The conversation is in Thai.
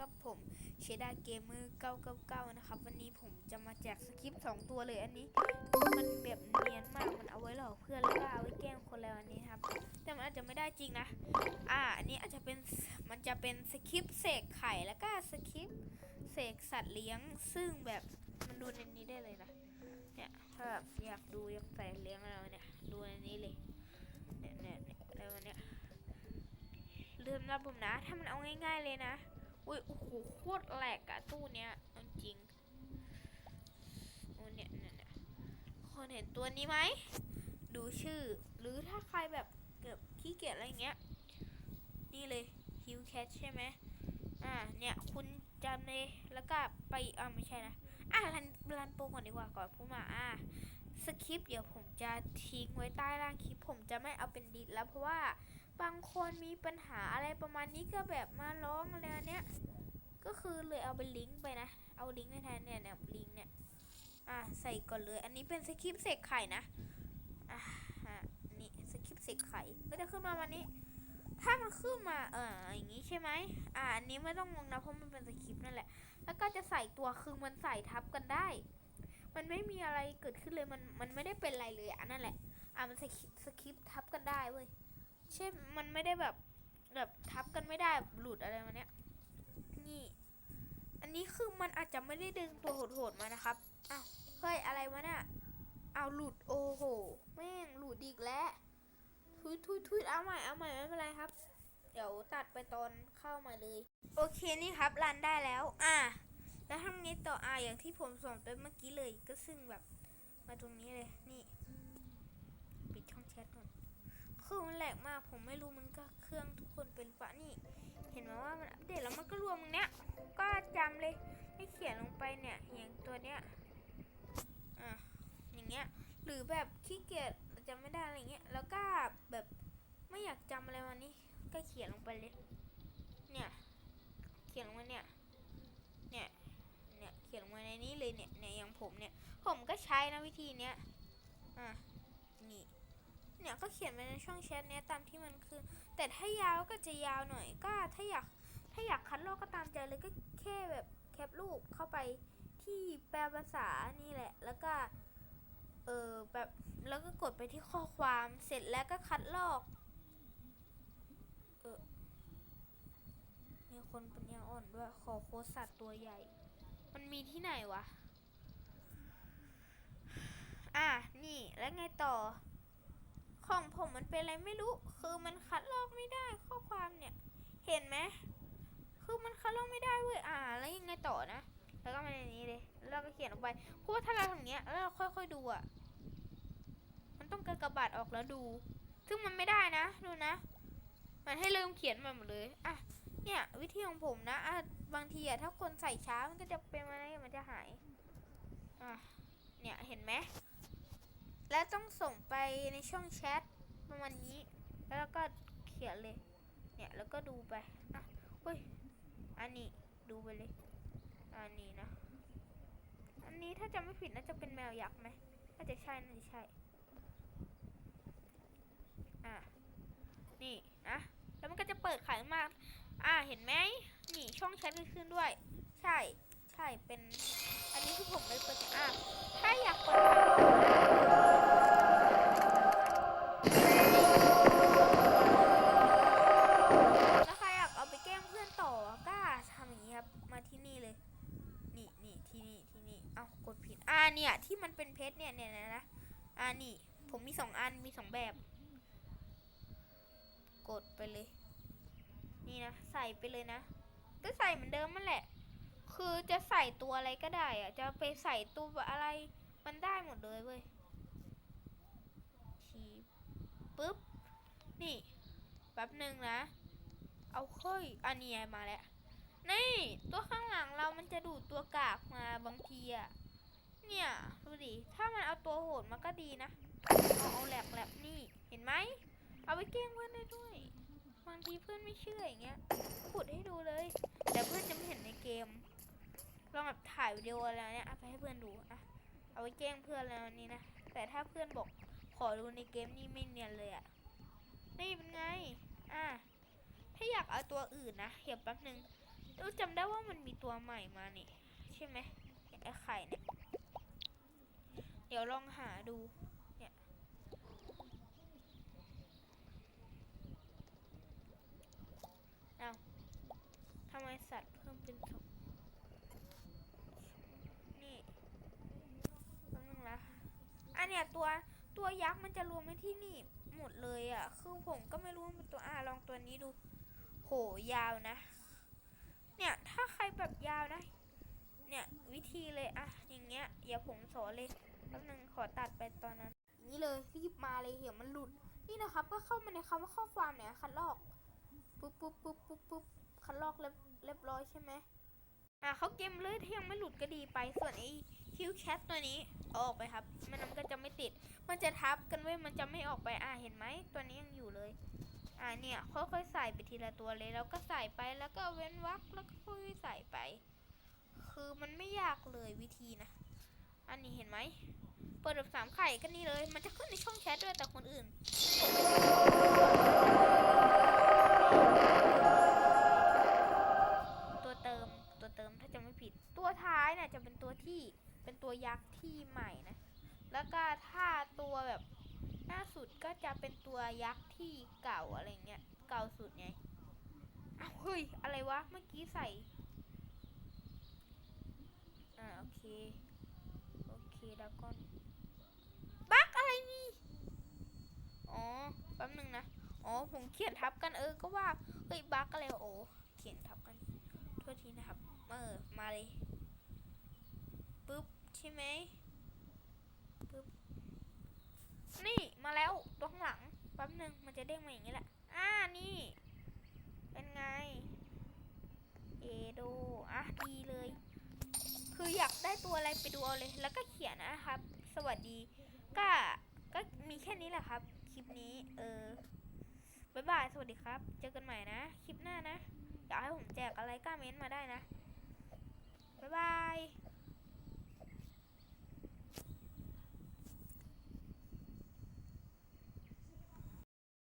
กับผมเชดาเกมเมอร์999 นะครับ วันนี้ผมจะมาแจกสคริปต์2ตัวเลยอันนี้ มันแบบเนียนมากมันเอาไว้หลอกเพื่อนแล้วก็เอาไว้แกล้งคนแล้วอันนี้ครับ แต่มันอาจจะไม่ได้จริงนะ อ่า อันนี้อาจจะเป็นมันจะเป็นสคริปต์เสกไข่แล้วก็สคริปต์เสกสัตว์เลี้ยง ซึ่งแบบมันดูในนี้ได้เลยนะเนี่ยถ้าแบบอยากดูอยากใส่เลี้ยงอะไรเนี่ยดูในนี้เลยเนี่ยเนี่ยเนี่ยอะไรวเนี่ยลืมรับผมนะ ถ้ามันเอาง่าย ๆเลยนะ อุ้ยโอ้โหโคตรแหลกอะตู้เนี้ยจริงโอ้เนี่ยเนี่ยเนี่ยคนเห็นตัวนี้ไหมดูชื่อ หรือถ้าใครแบบเกือบขี้เกียจอะไรเงี้ย นี่เลยฮิวแคทใช่ไหมอ่าเนี่ยคุณจำเลยแล้วก็ไปอ่าไม่ใช่นะอะรันรันโปรก่อนดีกว่าก่อนพูดมาอ่าสคริปต์เดี๋ยวผมจะทิ้งไว้ใต้ล่างคลิปผมจะไม่เอาเป็นดิสแล้วเพราะว่า บางคนมีปัญหาอะไรประมาณนี้ก็แบบมาร้องอะไรเนี้ย ก็คือเลยเอาเป็นลิงก์ไปนะ เอาลิงก์ในแทนเนี่ยเนี่ยลิงก์เนี่ย อะใส่ก่อนเลย อันนี้เป็นสคริปต์เสกไข่นะ อะฮะนี่สคริปต์เสกไข่ก็จะขึ้นมาวันนี้ ถ้ามันขึ้นมาเอออย่างนี้ใช่ไหมอะอันนี้ไม่ต้องงงนะเพราะมันเป็นสคริปต์นั่นแหละ แล้วก็จะใส่ตัวคือมันใส่ทับกันได้ มันไม่มีอะไรเกิดขึ้นเลยมันมันไม่ได้เป็นอะไรเลยอะนั่นแหละ อะมันสคริปต์สคริปต์ทับกันได้เว้ย เช่นมันไม่ได้แบบแบบทับกันไม่ได้หลุดอะไรมาเนี้ยนี่ อันนี้คือมันอาจจะไม่ได้ดึงตัวโหดๆมานะครับอ้าวเฮ้ยอะไรวะเนี่ยเอาหลุดโอ้โหแม่งหลุดอีกแล้วทุยทุยทุยเอาใหม่เอาใหม่ไม่เป็นไรครับ เดี๋ยวตัดไปตอนเข้ามาเลย โอเคนี่ครับรันได้แล้ว อะแล้วทำไงต่ออะอย่างที่ผมสอนไปเมื่อกี้เลยก็ซึ่งแบบ มาตรงนี้เลยนี่ ปิดช่องแชทก่อน คือมันแหลกมาก ผมไม่รู้มันก็เครื่องทุกคนเป็นปะนี่ เห็นไหมว่ามันอัปเดตแล้วมันก็รวมเนี้ย ก็จำเลยให้เขียนลงไปเนี่ยอย่างตัวเนี้ยอะอย่างเงี้ย หรือแบบขี้เกียจจำไม่ได้อะไรเงี้ย แล้วก็แบบไม่อยากจำอะไรวันนี้ ก็เขียนลงไปเลย เนี่ย เขียนลงมาเนี่ย เนี่ย เนี่ยเขียนลงมาในนี้เลยเนี่ย เนี่ยอย่างผมเนี่ย ผมก็ใช้นะวิธีเนี้ย อะนี่ เนี่ยก็เขียนไปในช่องแชทเนี้ยตามที่มันคือ แต่ถ้ายาวก็จะยาวหน่อยก็ถ้าอยากถ้าอยากคัดลอกก็ตามใจเลยก็แค่แบบแคปรูปเข้าไปที่แปลภาษานี่แหละ แล้วก็เออแบบแล้วก็กดไปที่ข้อความเสร็จแล้วก็คัดลอกเออมีคนปัญญาอ่อนด้วยขอโคสัตว์ตัวใหญ่ มันมีที่ไหนวะ อะ นี่แล้วไงต่อ ของผมมันเป็นอะไรไม่รู้ คือมันคัดลอกไม่ได้ข้อความเนี่ย เห็นไหม คือมันคัดลอกไม่ได้เว้ย อ่า แล้วยังไงต่อนะ แล้วก็มาในนี้เลยแล้วก็เขียนลงไปเพราะว่าถ้าเราทำอย่างเงี้ย แล้วเราค่อยๆดูอะ มันต้องกากบาทออกแล้วดู ซึ่งมันไม่ได้นะ ดูนะ มันให้ลืมเขียนมาหมดเลย อะ เนี่ยวิธีของผมนะ อะ บางทีอะถ้าคนใส่ช้ามันก็จะเป็นอะไรมันจะหาย อะ เนี่ย เห็นไหม แล้วต้องส่งไปในช่องแชทประมาณนี้ แล้วก็เขียนเลย เนี่ยแล้วก็ดูไปอะเฮ้ยอันนี้ดูไปเลย อันนี้นะ อันนี้ถ้าจำไม่ผิดน่าจะเป็นแมวยักษ์ไหมน่าจะใช่น่าจะใช่ อะ นี่นะ แล้วมันก็จะเปิดขายมาก อะเห็นไหม นี่ช่องแชทขึ้นด้วย ใช่ ใช่เป็น อันนี้คือผมเลยเปิดอะถ้าอยากเปิดขายแล้วใครอยากเอาไปแกล้งเพื่อนต่อก็ทำอย่างนี้ครับ มาที่นี่เลย นี่นี่ที่นี่ที่นี่เอากดผิดอ่าเนี่ยที่มันเป็นเพชรเนี่ยเนี่ยนะนะอ่านี่ ผมมีสองอันมีสองแบบ กดไปเลย นี่นะ ใส่ไปเลยนะก็ใส่เหมือนเดิมมันแหละ คือจะใส่ตัวอะไรก็ได้อะจะไปใส่ตัวอะไรมันได้หมดเลยเว้ยชีปุ๊บ นี่แป๊บหนึ่งนะ เอาเฮ้ยอันนี้มาแล้ว นี่ ตัวข้างหลังเรามันจะดูดตัวกากมาบางทีอะเนี่ย ดูดิ ถ้ามันเอาตัวโหดมาก็ดีนะ เอาเอาแหลกแหลกนี่ เห็นไหม เอาไปแกล้งเพื่อนได้ด้วย บางทีเพื่อนไม่เชื่ออย่างเงี้ยขุดให้ดูเลย แต่เพื่อนจะไม่เห็นในเกม ลองแบบถ่ายวิดีโออะไรเนี่ยเอาไปให้เพื่อนดูอะเอาไว้แกล้งเพื่อนแล้วนี้นะ แต่ถ้าเพื่อนบอกขอดูในเกมนี่ไม่เนียนเลยอะนี่เป็นไง อะ ถ้าอยากเอาตัวอื่นนะเดี๋ยวแป๊บนึงเออจำได้ว่ามันมีตัวใหม่มานี่ใช่ไหมไอ้ไข่เนี่ย เดี๋ยวลองหาดู เนี่ย เอาทำไมสัตว์เพิ่มเป็นสองนี่แป๊บนึงนะอัน เนี้ยตัวตัวยักษ์มันจะรวมไว้ที่นี่หมดเลยอะ คือผมก็ไม่รู้ว่ามันเป็นตัวอ่าลองตัวนี้ดู โหยาวนะ เนี่ยถ้าใครแบบยาวนะ เนี่ยวิธีเลยอะอย่างเงี้ยอย่าผมสอนเลยแป๊บนึงขอตัดไปตอนนั้น นี่เลยรีบมาเลยเหี่ยวมันหลุด นี่นะครับ ก็เข้ามาในคำว่าข้อความเนี่ยคัดลอกปุ๊บปุ๊บปุ๊บปุ๊บปุ๊บคัดลอกเรียบเรียบร้อยใช่ไหมอะเขาเกมเลยถ้ายังไม่หลุดก็ดีไปส่วนไอ้ คิวแคทตัวนี้เอาออกไปครับ มันนั้นก็จะไม่ติด มันจะทับกันไว้มันจะไม่ออกไปอะเห็นไหมตัวนี้ยังอยู่เลย อ่าเนี่ยค่อยๆใส่ไปทีละตัวเลยแล้วก็ใส่ไปแล้วก็เว้นวรรคแล้วก็ค่อยๆใส่ไป คือมันไม่ยากเลยวิธีนะ อันนี้เห็นไหมเปิดแบบสามไข่ก็นี่เลย มันจะขึ้นในช่องแชทด้วยแต่คนอื่นตัวเติมตัวเติมถ้าจะไม่ผิด ตัวท้ายน่ะจะเป็นตัวที่ เป็นตัวยักษ์ที่ใหม่นะ แล้วก็ถ้าตัวแบบหน้าสุดก็จะเป็นตัวยักษ์ที่เก่าอะไรเงี้ย เก่าสุดไงอ้าวเฮ้ย อะไรวะ เมื่อกี้ใส่ อ่าโอเค โอเคดากอน บั๊กอะไรนี่ อ๋อ แป๊บนึงนะ อ๋อ ผมเขียนทับกันเออ ก็ว่า เฮ้ย บั๊กอะไรโอ้เขียนทับกัน โทษทีนะครับ เออ มาเลย ใช่ไหมปึ๊บนี่มาแล้วตัวข้างหลังแป๊บหนึ่งมันจะเด้งมาอย่างนี้แหละ อ่านี่ เป็นไง เอโดอะดีเลย คืออยากได้ตัวอะไรไปดูเอาเลย แล้วก็เขียนนะครับ สวัสดี ก็ก็มีแค่นี้แหละครับ คลิปนี้ เออบ๊ายบาย สวัสดีครับ เจอกันใหม่นะ คลิปหน้านะ อยากให้ผมแจกอะไรก็เม้นต์มาได้นะ บ๊ายบาย